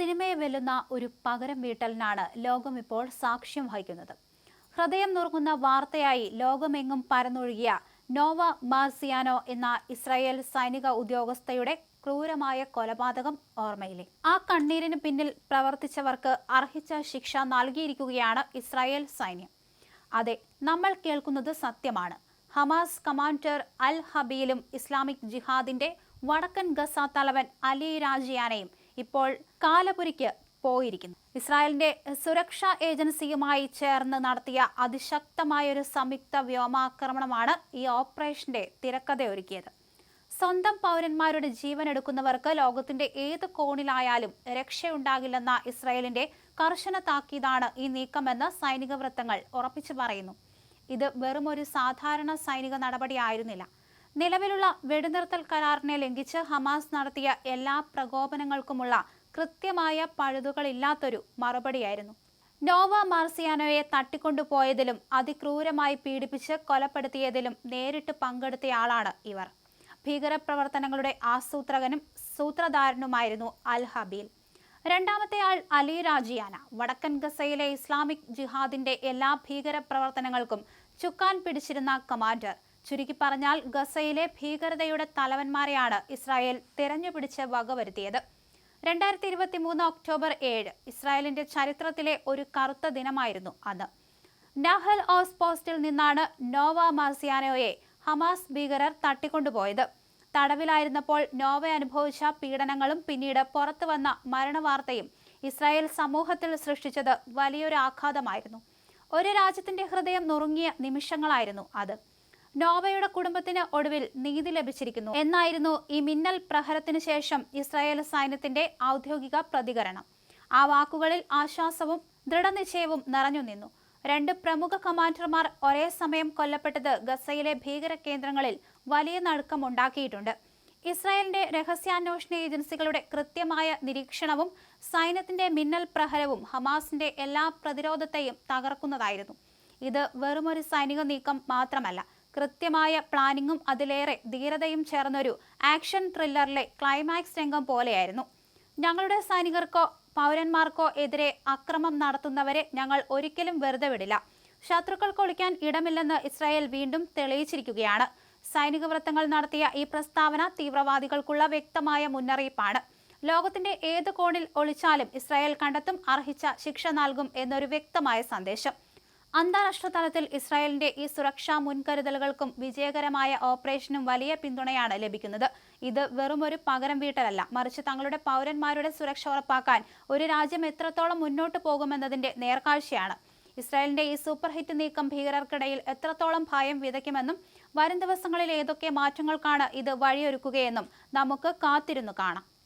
സിനിമയെ വെല്ലുന്ന ഒരു പകരം വീട്ടലിനാണ് ലോകം ഇപ്പോൾ സാക്ഷ്യം വഹിക്കുന്നത്. ഹൃദയം നുറുങ്ങുന്ന വാർത്തയായി ലോകമെങ്ങും പരന്നൊഴുകിയ നോവ മാർസിയാനോ എന്ന ഇസ്രായേൽ സൈനിക ഉദ്യോഗസ്ഥയുടെ ക്രൂരമായ കൊലപാതകം ഓർമ്മയിലെ ആ കണ്ണീരിന് പിന്നിൽ പ്രവർത്തിച്ചവർക്ക് അർഹിച്ച ശിക്ഷ നൽകിയിരിക്കുകയാണ് ഇസ്രായേൽ സൈന്യം. അതെ നമ്മൾ കേൾക്കുന്നത് സത്യമാണ്. ഹമാസ് കമാൻഡർ അൽ ഹബീലും ഇസ്ലാമിക് ജിഹാദിന്റെ വടക്കൻ ഗസ തലവൻ അലി രാജിയാനയും ഇപ്പോൾ കാലപുരിക്ക് പോയിരിക്കുന്നു. ഇസ്രായേലിന്റെ സുരക്ഷാ ഏജൻസിയുമായി ചേർന്ന് നടത്തിയ അതിശക്തമായ ഒരു സംയുക്ത വ്യോമാക്രമണമാണ് ഈ ഓപ്പറേഷന്റെ തിരക്കഥയൊരുക്കിയത്. സ്വന്തം പൗരന്മാരുടെ ജീവൻ എടുക്കുന്നവർക്ക് ലോകത്തിന്റെ ഏത് കോണിലായാലും രക്ഷയുണ്ടാകില്ലെന്ന ഇസ്രായേലിന്റെ കർശന താക്കീതാണ് ഈ നീക്കമെന്ന് സൈനിക വൃത്തങ്ങൾ ഉറപ്പിച്ചു പറയുന്നു. ഇത് വെറും ഒരു സാധാരണ സൈനിക നടപടിയായിരുന്നില്ല. നിലവിലുള്ള വെടിനിർത്തൽ കരാറിനെ ലംഘിച്ച് ഹമാസ് നടത്തിയ എല്ലാ പ്രകോപനങ്ങൾക്കുമുള്ള കൃത്യമായ പഴുതുകളില്ലാത്തൊരു മറുപടിയായിരുന്നു. നോവ മാർസിയാനോയെ തട്ടിക്കൊണ്ടുപോയതിലും അതിക്രൂരമായി പീഡിപ്പിച്ച് കൊലപ്പെടുത്തിയതിലും നേരിട്ട് പങ്കെടുത്തയാളാണ് ഇവർ. ഭീകരപ്രവർത്തനങ്ങളുടെ ആസൂത്രകനും സൂത്രധാരനുമായിരുന്നു അൽ ഹബീൽ. രണ്ടാമത്തെ ആൾ അലി രാജിയാന. വടക്കൻ ഗസയിലെ ഇസ്ലാമിക് ജിഹാദിന്റെ എല്ലാ ഭീകരപ്രവർത്തനങ്ങൾക്കും ചുക്കാൻ പിടിച്ചിരുന്ന കമാൻഡർ. ചുരുക്കി പറഞ്ഞാൽ ഗസയിലെ ഭീകരതയുടെ തലവന്മാരെയാണ് ഇസ്രായേൽ തിരഞ്ഞുപിടിച്ച് വകവരുത്തിയത്. രണ്ടായിരത്തി ഇരുപത്തി മൂന്ന് ഒക്ടോബർ ഏഴ് ഇസ്രായേലിന്റെ ചരിത്രത്തിലെ ഒരു കറുത്ത ദിനമായിരുന്നു അന്ന് നഹൽ ഓസ് പോസ്റ്റിൽ നിന്നാണ് നോവ മാസിയാനോയെ ഹമാസ് ഭീകരർ തട്ടിക്കൊണ്ടുപോയത്. തടവിലായിരുന്നപ്പോൾ നോവ അനുഭവിച്ച പീഡനങ്ങളും പിന്നീട് പുറത്തു വന്ന മരണവാർത്തയും ഇസ്രായേൽ സമൂഹത്തിൽ സൃഷ്ടിച്ചത് വലിയൊരു ആഘാതമായിരുന്നു. ഒരു രാജ്യത്തിന്റെ ഹൃദയം നുറുങ്ങിയ നിമിഷങ്ങളായിരുന്നു അത്. നോവയുടെ കുടുംബത്തിന് ഒടുവിൽ നീതി ലഭിച്ചിരിക്കുന്നു. എന്നായിരുന്നു ഈ മിന്നൽ പ്രഹരത്തിന് ശേഷം ഇസ്രായേൽ സൈന്യത്തിന്റെ ഔദ്യോഗിക പ്രതികരണം. ആ വാക്കുകളിൽ ആശ്വാസവും ദൃഢനിശ്ചയവും നിറഞ്ഞു നിന്നു. രണ്ട് പ്രമുഖ കമാൻഡർമാർ ഒരേ സമയം കൊല്ലപ്പെട്ടത് ഗസയിലെ ഭീകര കേന്ദ്രങ്ങളിൽ വലിയ നടുക്കമുണ്ടാക്കിയിട്ടുണ്ട് ഇസ്രായേലിന്റെ രഹസ്യാന്വേഷണ ഏജൻസികളുടെ കൃത്യമായ നിരീക്ഷണവും സൈന്യത്തിന്റെ മിന്നൽ പ്രഹരവും ഹമാസിന്റെ എല്ലാ പ്രതിരോധത്തെയും തകർക്കുന്നതായിരുന്നു. ഇത് വെറുമൊരു സൈനിക നീക്കം മാത്രമല്ല കൃത്യമായ പ്ലാനിങ്ങും അതിലേറെ ധീരതയും ചേർന്നൊരു ആക്ഷൻ ത്രില്ലറിലെ ക്ലൈമാക്സ് രംഗം പോലെയായിരുന്നു. ഞങ്ങളുടെ സൈനികർക്കോ പൗരന്മാർക്കോ എതിരെ അക്രമം നടത്തുന്നവരെ ഞങ്ങൾ ഒരിക്കലും വെറുതെ വിടില്ല. ശത്രുക്കൾക്ക് ഒളിക്കാൻ ഇടമില്ലെന്ന് ഇസ്രായേൽ വീണ്ടും തെളിയിച്ചിരിക്കുകയാണ്. സൈനിക വൃത്തങ്ങൾ നടത്തിയ ഈ പ്രസ്താവന തീവ്രവാദികൾക്കുള്ള വ്യക്തമായ മുന്നറിയിപ്പാണ്. ലോകത്തിന്റെ ഏത് കോണിൽ ഒളിച്ചാലും ഇസ്രായേൽ കണ്ടെത്തും അർഹിച്ച ശിക്ഷ നൽകും എന്നൊരു വ്യക്തമായ സന്ദേശം. അന്താരാഷ്ട്ര തലത്തിൽ ഇസ്രായേലിന്റെ ഈ സുരക്ഷാ മുൻകരുതലുകൾക്കും വിജയകരമായ ഓപ്പറേഷനും വലിയ പിന്തുണയാണ് ലഭിക്കുന്നത്. ഇത് വെറുമൊരു പകരം വീട്ടലല്ല. മറിച്ച് തങ്ങളുടെ പൗരന്മാരുടെ സുരക്ഷ ഉറപ്പാക്കാൻ ഒരു രാജ്യം എത്രത്തോളം മുന്നോട്ട് പോകുമെന്നതിന്റെ നേർക്കാഴ്ചയാണ്. ഇസ്രായേലിന്റെ ഈ സൂപ്പർ ഹിറ്റ് നീക്കം ഭീകരർക്കിടയിൽ എത്രത്തോളം ഭയം വിതയ്ക്കുമെന്നും വരും ദിവസങ്ങളിൽ ഏതൊക്കെ മാറ്റങ്ങൾക്കാണ് ഇത് വഴിയൊരുക്കുകയെന്നും നമുക്ക് കാത്തിരുന്നു കാണാം.